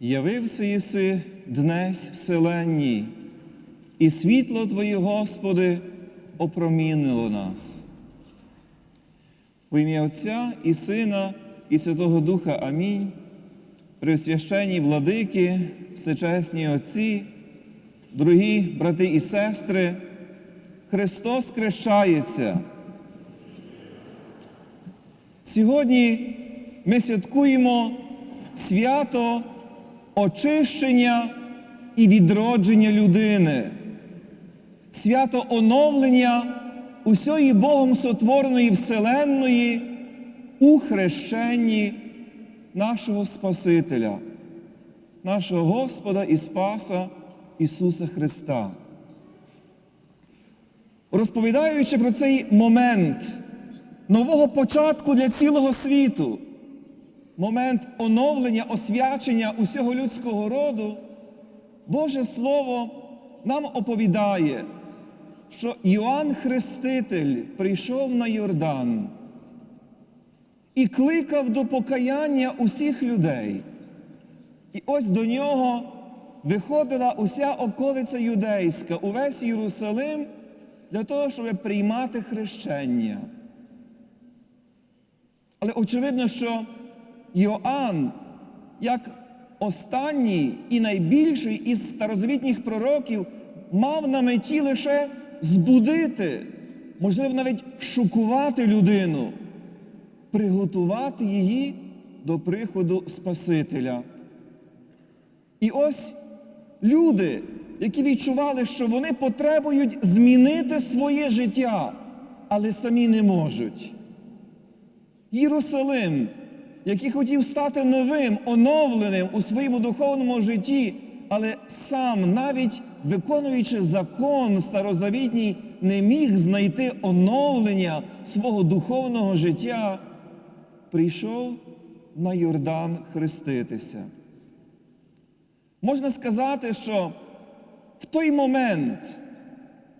Явився єси днесь вселенній, і світло Твоє, Господи, опромінило нас. У ім'я Отця і Сина, і Святого Духа Амінь. Преосвященні владики, всечесні Отці, дорогі брати і сестри, Христос хрещається. Сьогодні ми святкуємо свято очищення і відродження людини, свято оновлення усьої Богом сотвореної Вселенної у хрещенні нашого Спасителя, нашого Господа і Спаса Ісуса Христа. Розповідаючи про цей момент нового початку для цілого світу, момент оновлення, освячення усього людського роду, Боже Слово нам оповідає, що Йоанн Хреститель прийшов на Йордан і кликав до покаяння усіх людей. І ось до нього виходила уся околиця юдейська, увесь Єрусалим для того, щоб приймати хрещення. Але очевидно, що Йоанн, як останній і найбільший із старозавітніх пророків, мав на меті лише збудити, можливо, навіть шокувати людину, приготувати її до приходу Спасителя. І ось люди, які відчували, що вони потребують змінити своє життя, але самі не можуть. Єрусалим, який хотів стати новим, оновленим у своєму духовному житті, але сам, навіть виконуючи закон старозавітній, не міг знайти оновлення свого духовного життя, прийшов на Йордан хреститися. Можна сказати, що в той момент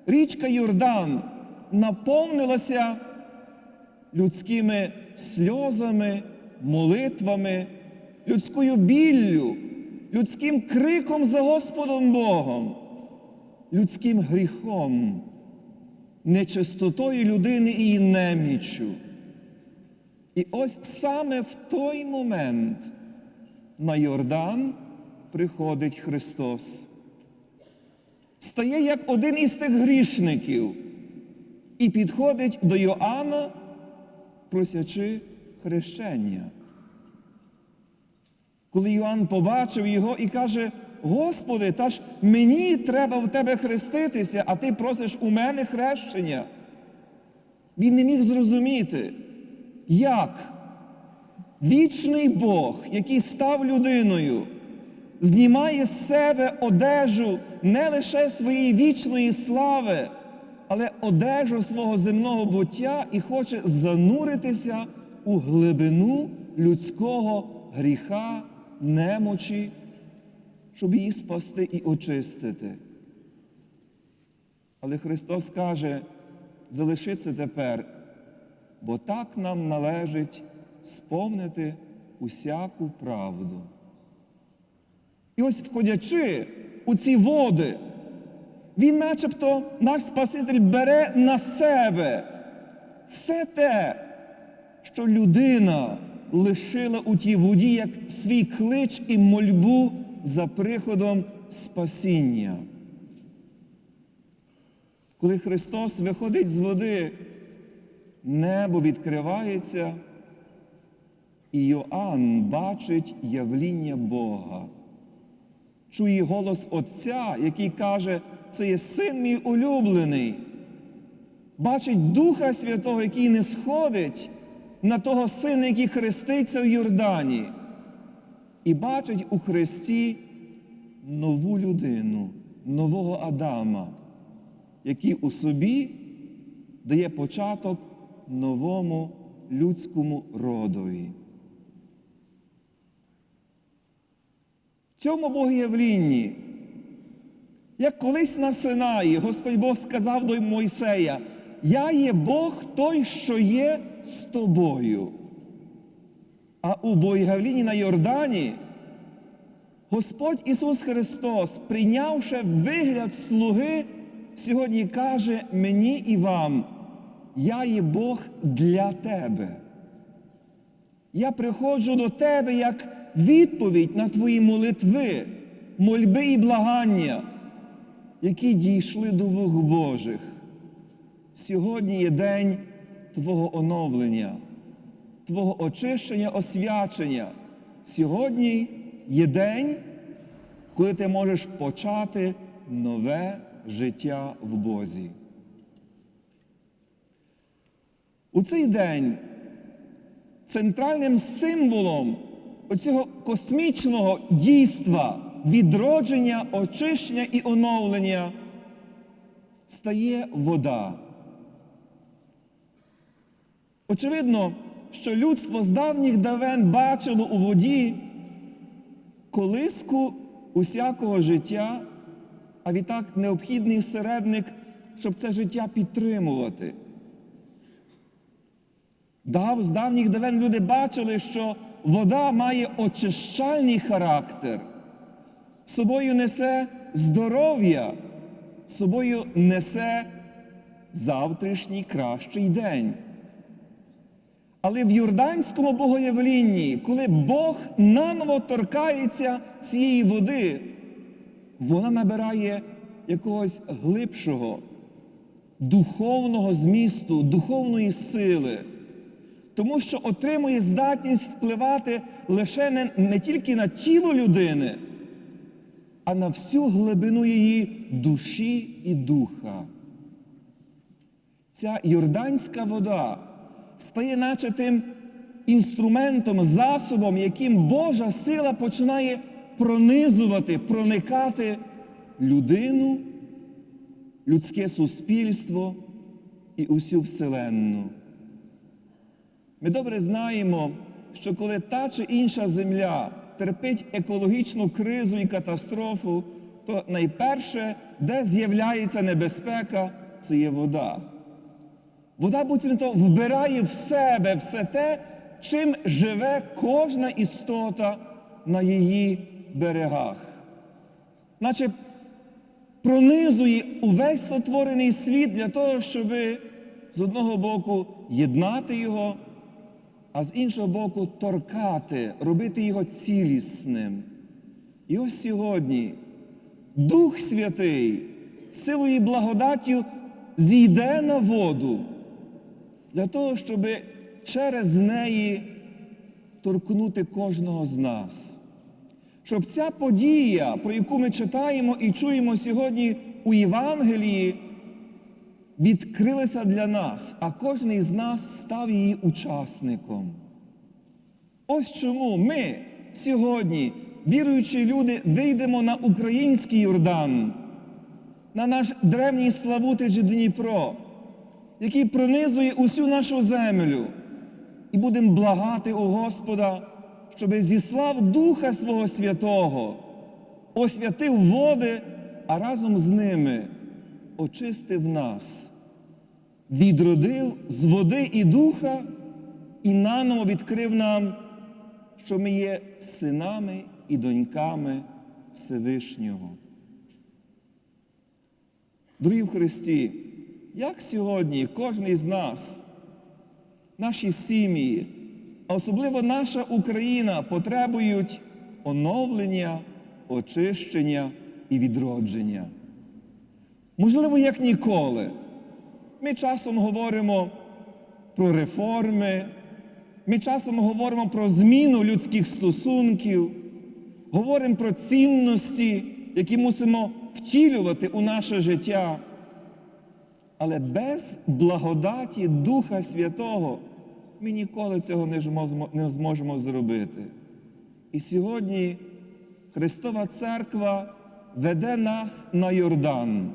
річка Йордан наповнилася людськими сльозами, молитвами, людською біллю, людським криком за Господом Богом, людським гріхом, нечистотою людини і її неміччю. І ось саме в той момент на Йордан приходить Христос. Стає як один із тих грішників і підходить до Йоанна, просячи хрещення. Коли Йоанн побачив його і каже, Господи, та ж мені треба в тебе хреститися, а ти просиш у мене хрещення. Він не міг зрозуміти, як вічний Бог, який став людиною, знімає з себе одежу не лише своєї вічної слави, але одежу свого земного буття і хоче зануритися у глибину людського гріха, немочі, щоб її спасти і очистити. Але Христос каже, залиши це тепер, бо так нам належить сповнити усяку правду. І ось, входячи у ці води, він начебто наш Спаситель бере на себе все те, що людина лишила у тій воді як свій клич і мольбу за приходом спасіння. Коли Христос виходить з води, небо відкривається, і Йоанн бачить явління Бога. Чує голос Отця, який каже, це є син мій улюблений. Бачить Духа Святого, який не сходить на того сина, який хреститься в Йордані. І бачить у Христі нову людину, нового Адама, який у собі дає початок новому людському родові. В цьому Богоявлінні, як колись на Синаї, Господь Бог сказав до Мойсея, я є Бог той, що є з тобою. А у Богоявлінні на Йордані Господь Ісус Христос, прийнявши вигляд слуги, сьогодні каже мені і вам, я є Бог для тебе. Я приходжу до тебе як відповідь на твої молитви, мольби і благання, які дійшли до вух Божих. Сьогодні є день Твого оновлення, Твого очищення, освячення. Сьогодні є день, коли ти можеш почати нове життя в Бозі. У цей день центральним символом оцього космічного дійства, відродження, очищення і оновлення стає вода. Очевидно, що людство з давніх давен бачило у воді колиску усякого життя, а відтак необхідний середник, щоб це життя підтримувати. Дав, з давніх давен люди бачили, що вода має очищальний характер, собою несе здоров'я, собою несе завтрашній кращий день. Але в юрданському богоявлінні, коли Бог наново торкається цієї води, вона набирає якогось глибшого, духовного змісту, духовної сили, тому що отримує здатність впливати лише не, не тільки на тіло людини, а на всю глибину її душі і духа. Ця йорданська вода стає наче тим інструментом, засобом, яким Божа сила починає пронизувати, проникати людину, людське суспільство і усю Вселенну. Ми добре знаємо, що коли та чи інша земля терпить екологічну кризу і катастрофу, то найперше, де з'являється небезпека, це є вода. Вода буцімто вбирає в себе все те, чим живе кожна істота на її берегах. Наче пронизує увесь сотворений світ для того, щоб з одного боку єднати його, а з іншого боку торкати, робити його цілісним. І ось сьогодні Дух Святий силою і благодаттю зійде на воду для того, щоб через неї торкнути кожного з нас. Щоб ця подія, про яку ми читаємо і чуємо сьогодні у Євангелії, відкрилася для нас, а кожен із нас став її учасником. Ось чому ми сьогодні, віруючі люди, вийдемо на український Йордан, на наш древній Славутич Дніпро, який пронизує усю нашу землю, і будемо благати у Господа, щоб зіслав Духа Свого Святого, освятив води, а разом з ними очистив нас, відродив з води і духа і наново відкрив нам, що ми є синами і доньками Всевишнього. Дорогі в Христі, як сьогодні кожен із нас, наші сім'ї, а особливо наша Україна потребують оновлення, очищення і відродження. Можливо, як ніколи. Ми часом говоримо про реформи, ми часом говоримо про зміну людських стосунків, говоримо про цінності, які мусимо втілювати у наше життя. Але без благодаті Духа Святого ми ніколи цього не зможемо, зробити. І сьогодні Христова Церква веде нас на Йордан.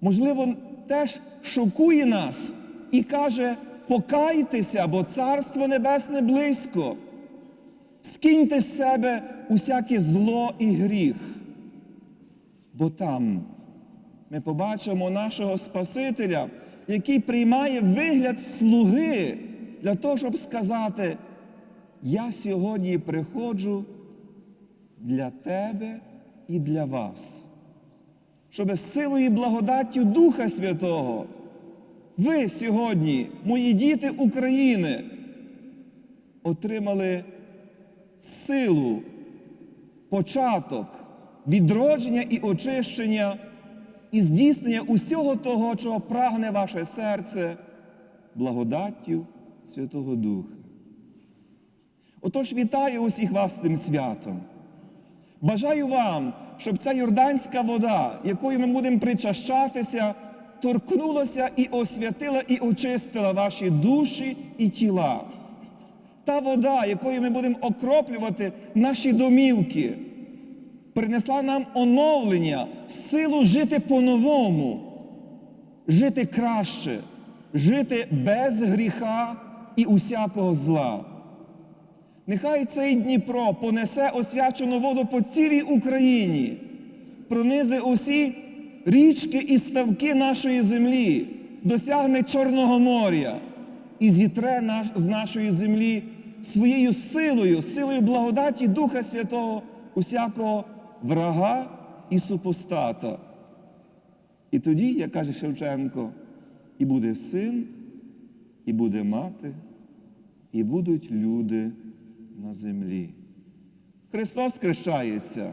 Можливо, теж шокує нас і каже: покайтеся, бо Царство Небесне близько. Скиньте з себе усяке зло і гріх. Бо там ми побачимо нашого Спасителя, який приймає вигляд слуги для того, щоб сказати, я сьогодні приходжу для тебе і для вас. Щоб силою і благодаттю Духа Святого ви сьогодні, мої діти України, отримали силу, початок, відродження і очищення і здійснення усього того, чого прагне ваше серце, благодаттю Святого Духа. Отож, вітаю усіх вас з тим святом. Бажаю вам, щоб ця юрданська вода, якою ми будемо причащатися, торкнулася і освятила, і очистила ваші душі і тіла. Та вода, якою ми будемо окроплювати наші домівки, принесла нам оновлення, силу жити по-новому, жити краще, жити без гріха і усякого зла. Нехай цей Дніпро понесе освячену воду по цілій Україні, пронизе усі річки і ставки нашої землі, досягне Чорного моря і зітре наш, з нашої землі своєю силою, силою благодаті Духа Святого, усякого врага і супостата. І тоді, як каже Шевченко, і буде син, і буде мати, і будуть люди на землі. Христос хрещається.